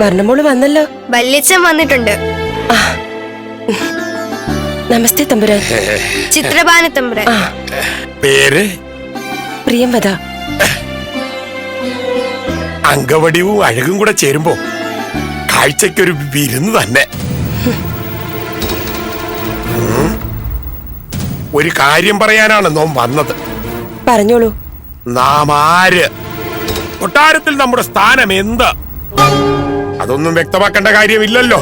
വർണമോൾ വന്നല്ലോ. വല്യച്ഛൻ വന്നിട്ടുണ്ട്. നമസ്തേ തമ്പുരാൻ. ചിത്രപാന തമ്പുരാൻ. പേര്? പ്രിയംവത അങ്കവടിവും അഴകും കൂടെ ചേരുമ്പോ കാഴ്ചക്കൊരു വിരുന്ന് തന്നെ. ഒരു കാര്യം പറയാനാണ് നോം വന്നത്. പറഞ്ഞോളൂ. നാം ആര്? കൊട്ടാരത്തിൽ നമ്മുടെ സ്ഥാനം എന്ത്? അതൊന്നും വ്യക്തമാക്കേണ്ട കാര്യമില്ലല്ലോ.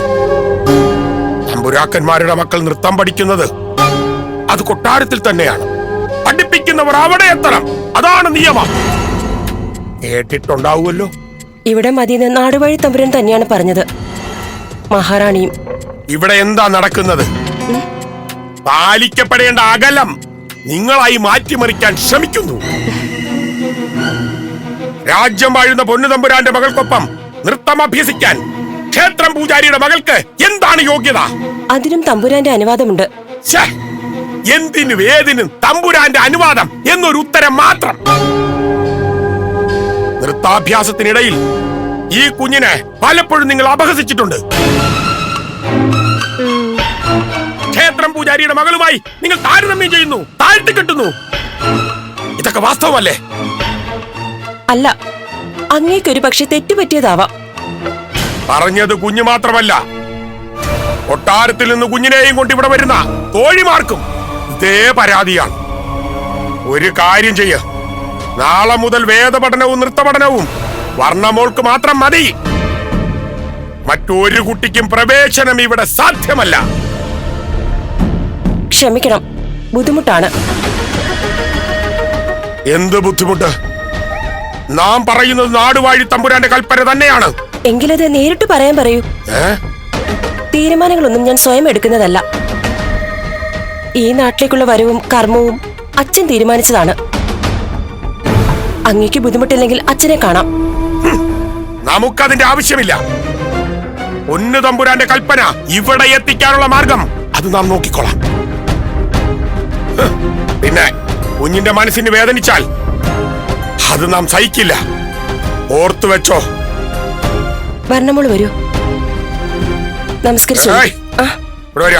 തമ്പുരാക്കന്മാരുടെ മക്കൾ നൃത്തം പഠിക്കുന്നത് അത് കൊട്ടാരത്തിൽ തന്നെയാണ്. പഠിപ്പിക്കുന്നവർ അവിടെ എത്തണം. അതാണ് നിയമം. കേട്ടിട്ടുണ്ടാവുമല്ലോ. ഇവിടെ മതിയെന്ന് നാടുവഴി തമ്പുരൻ തന്നെയാണ് പറഞ്ഞത്. മഹാറാണിയും ഇവിടെ എന്താ നടക്കുന്നത്? പാലിക്കപ്പെടേണ്ട അകലം നിങ്ങളായി മാറ്റിമറിക്കാൻ ശ്രമിക്കുന്നു. രാജ്യം വാഴുന്ന പൊന്നു പൊന്നുതമ്പുരാന്റെ മകൾക്കൊപ്പം നൃത്തം അഭ്യസിക്കാൻ ക്ഷേത്രം പൂജാരിയുടെ മകൾക്ക് എന്താണ് യോഗ്യത? അതിനും തമ്പുരാന്റെ അനുവാദമുണ്ട്. എന്തിനും ഏതിനും തമ്പുരാന്റെ അനുവാദം എന്നൊരു ഉത്തരം മാത്രം. നൃത്താഭ്യാസത്തിനിടയിൽ ഈ കുഞ്ഞിനെ പലപ്പോഴും നിങ്ങൾ അപഹസിച്ചിട്ടുണ്ട്. ക്ഷേത്രം പൂജാരിയുടെ മകളുമായി നിങ്ങൾ താരതമ്യം ചെയ്യുന്നു താഴ്ത്തി കെട്ടുന്നു. ഇതൊക്കെ വാസ്തവമല്ലേ? അല്ല അങ്ങേക്കൊരു പക്ഷെ തെറ്റുപറ്റിയതാവാം. പറഞ്ഞത് കുഞ്ഞു മാത്രമല്ല. കൊട്ടാരത്തിൽ നിന്ന് കുഞ്ഞിനെയും കൊണ്ട് ഇവിടെ വരുന്ന കോഴിമാർക്കും ഇതേ പരാതിയാണ്. ഒരു കാര്യം ചെയ്യ. നാളെ മുതൽ വേദപഠനവും നൃത്തപഠനവും വർണമോൾക്ക് മാത്രം മതി. മറ്റൊരു കുട്ടിക്കും പ്രവേശനം ഇവിടെ സാധ്യമല്ല. ക്ഷമിക്കണം. ബുദ്ധിമുട്ടാണ്. എന്ത് ബുദ്ധിമുട്ട്? നാം പറയുന്നത് നാടുവാഴി തമ്പുരാന്റെ കൽപ്പന തന്നെയാണ്. എങ്കിലത് നേരിട്ട് പറയാൻ പറയൂ. തീരുമാനങ്ങളൊന്നും ഞാൻ സ്വയം എടുക്കുന്നതല്ല. ഈ നാട്ടിലേക്കുള്ള വരവും കർമ്മവും അച്ഛൻ തീരുമാനിച്ചതാണ്. അങ്ങേക്ക് ബുദ്ധിമുട്ടില്ലെങ്കിൽ അച്ഛനെ കാണാം. നമുക്കതിന്റെ ആവശ്യമില്ല. പൊന്നു തമ്പുരാന്റെ കൽപ്പന ഇവിടെ എത്തിക്കാനുള്ള മാർഗം അത് നാം നോക്കിക്കോളാം പിന്നെ കുഞ്ഞിന്റെ മനസ്സിന് വേദനിച്ചാൽ അത് നാം സഹിക്കില്ല. ഓർത്തു വെച്ചോ. വരണമോൾ വരൂ നമസ്കരിച്ചു. ഏയ്. ആ. ഇവിടെ വരിക.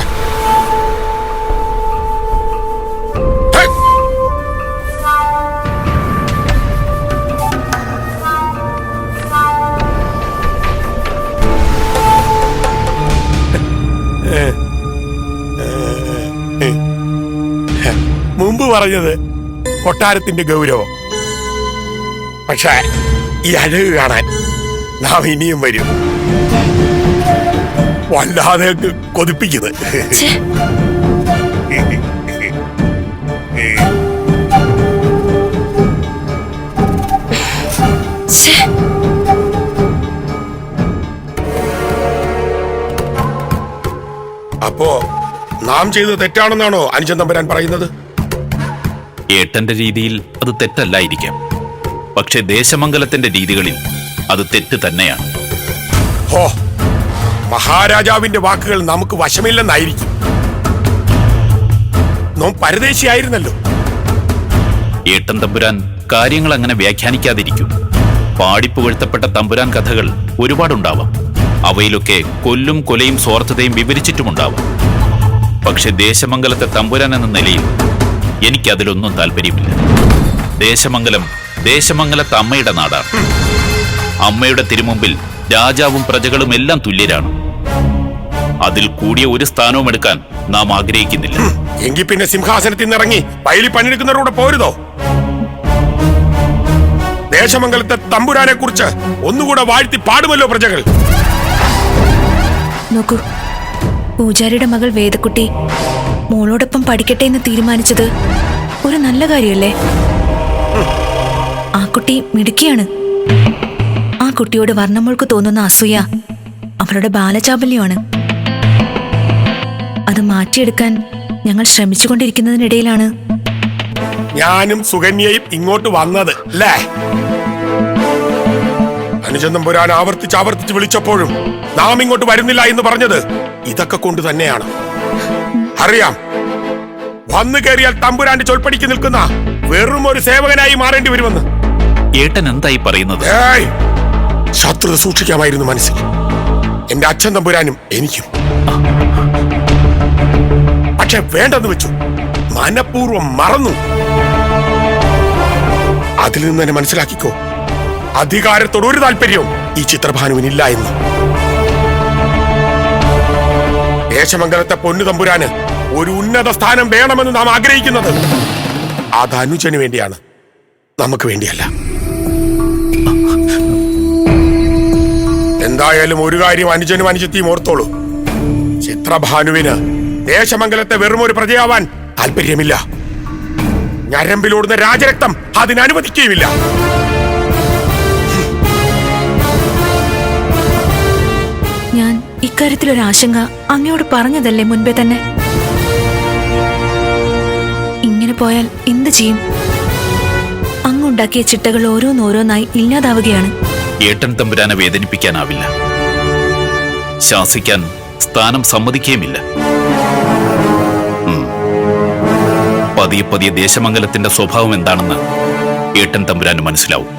ഹേ. മുമ്പ് പറഞ്ഞത് കൊട്ടാരത്തിന്റെ ഗൗരവം. പക്ഷേ ഈ അഴക് കാണാൻ നാം ഇനിയും വരും. വല്ലാതെ കൊതിപ്പിക്കുന്നത് അപ്പോ നാം ചെയ്തത് തെറ്റാണെന്നാണോ അനുജൻ തമ്പുരാൻ പറയുന്നത്? ഏട്ടന്റെ രീതിയിൽ അത് തെറ്റല്ലായിരിക്കാം. പക്ഷെ ദേശമംഗലത്തിന്റെ രീതികളിൽ അത് തെറ്റ് തന്നെയാണ്. ഹോ മഹാരാജാവിന്റെ വാക്കുകൾ നമുക്ക് വശമില്ലെന്നായിരിക്കും. നോം പരദേശിയായിരുന്നല്ലോ. ഏട്ടൻ തമ്പുരാൻ കാര്യങ്ങൾ അങ്ങനെ വ്യാഖ്യാനിക്കാതിരിക്കും. പാടിപ്പുകഴ്ത്തപ്പെട്ട തമ്പുരാൻ കഥകൾ ഒരുപാടുണ്ടാവാം. അവയിലൊക്കെ കൊല്ലും കൊലയും സ്വാർത്ഥതയും വിവരിച്ചിട്ടുമുണ്ടാവാം. പക്ഷെ ദേശമംഗലത്തെ തമ്പുരാൻ എന്ന നിലയിൽ എനിക്കതിലൊന്നും താല്പര്യമില്ല. ദേശമംഗലം ദേശമംഗലത്തെ അമ്മയുടെ നാടാണ്. അമ്മയുടെ തിരുമുമ്പിൽ രാജാവും പ്രജകളും എല്ലാം തുല്യരാണ്. അതിൽ കൂടിയ ഒരു സ്ഥാനവും എടുക്കാൻ നാം ആഗ്രഹിക്കുന്നില്ല. എങ്കിൽ പിന്നെ സിംഹാസനത്തിൽ നിന്ന് ഇറങ്ങി പൈലി പണിയെടുക്കുന്നവരോട് പോരുതോ? ദേശമംഗലത്തെ തമ്പുരാനെ കുറിച്ച് ഒന്നുകൂടെ വാഴ്ത്തി പാടുമല്ലോ പ്രജകൾ. നോക്കൂ പൂജാരിയുടെ മകൾ വേദക്കുട്ടി മോളോടൊപ്പം പഠിക്കട്ടെ എന്ന് തീരുമാനിച്ചത് ഒരു നല്ല കാര്യമല്ലേ? ആ കുട്ടി മിടുക്കിയാണ്. ആ കുട്ടിയോട് വർണമോൾക്ക് തോന്നുന്ന അസൂയ അവളുടെ ബാലചാബല്യമാണ്. അത് മാറ്റിയെടുക്കാൻ ഞങ്ങൾ ശ്രമിച്ചുകൊണ്ടിരിക്കുന്നതിനിടയിലാണ്. ഞാനും സുകന്യയും ഇങ്ങോട്ട് വന്നത് അല്ലേ? അനുചന്തം പുരാൻ ആവർത്തിച്ച് ആവർത്തിച്ച് വിളിച്ചപ്പോഴും നാം ഇങ്ങോട്ട് വരുന്നില്ല എന്ന് പറഞ്ഞത് ഇതൊക്കെ കൊണ്ട് തന്നെയാണ്. അറിയാം. വന്നു കയറിയാൽ തമ്പുരാന്റെ ചൊൽപ്പടിക്ക് നിൽക്കുന്ന വെറും ഒരു സേവകനായി മാറേണ്ടി വരുമെന്ന്. ഏട്ടൻ എന്തായി പറയുന്നത്? ശത്രുത സൂക്ഷിക്കാമായിരുന്നു മനസ്സിൽ. എന്റെ അച്ഛൻ തമ്പുരാനും എനിക്കും. പക്ഷെ വേണ്ടെന്ന് വെച്ചു. മനപൂർവം മറന്നു. അതിൽ നിന്ന് തന്നെ മനസ്സിലാക്കിക്കോ. അധികാരത്തോട് ഒരു താല്പര്യവും ഈ ചിത്രഭാനുവിനില്ല എന്ന്. ദേശമംഗലത്തെ പൊന്നു തമ്പുരാന് ഒരു ഉന്നത സ്ഥാനം വേണമെന്ന് നാം ആഗ്രഹിക്കുന്നത്. അത് അനുജന് വേണ്ടിയാണ്. നമുക്ക് വേണ്ടിയല്ല. എന്തായാലും ഒരു കാര്യം അനുജനും അനുജത്തിയും ഓർത്തോളൂ. ചിത്രഭാനുവിന് ദേശമംഗലത്തെ വെറും ഒരു പ്രജയാവാൻ താല്പര്യമില്ല. ഞരമ്പിലോടുന്ന രാജരക്തം അതിനനുവദിക്കുകയുമില്ല ഞാൻ ഇക്കാര്യത്തിലൊരു ആശങ്ക അങ്ങയോട് പറഞ്ഞതല്ലേ മുൻപേ തന്നെ? ഇങ്ങനെ പോയാൽ എന്ത് ചെയ്യും? അങ്ങുണ്ടാക്കിയ ചിട്ടകൾ ഓരോന്നോരോന്നായി ഇല്ലാതാവുകയാണ്. ഏട്ടൻ തമ്പുരാനെ വേദനിപ്പിക്കാനാവില്ല. ശാസിക്കാൻ സ്ഥാനം സമ്മതിക്കുകയുമില്ല പതിയെ പതിയെ ദേശമംഗലത്തിന്റെ സ്വഭാവം എന്താണെന്ന് ഏട്ടൻ തമ്പുരാന് മനസ്സിലാവും.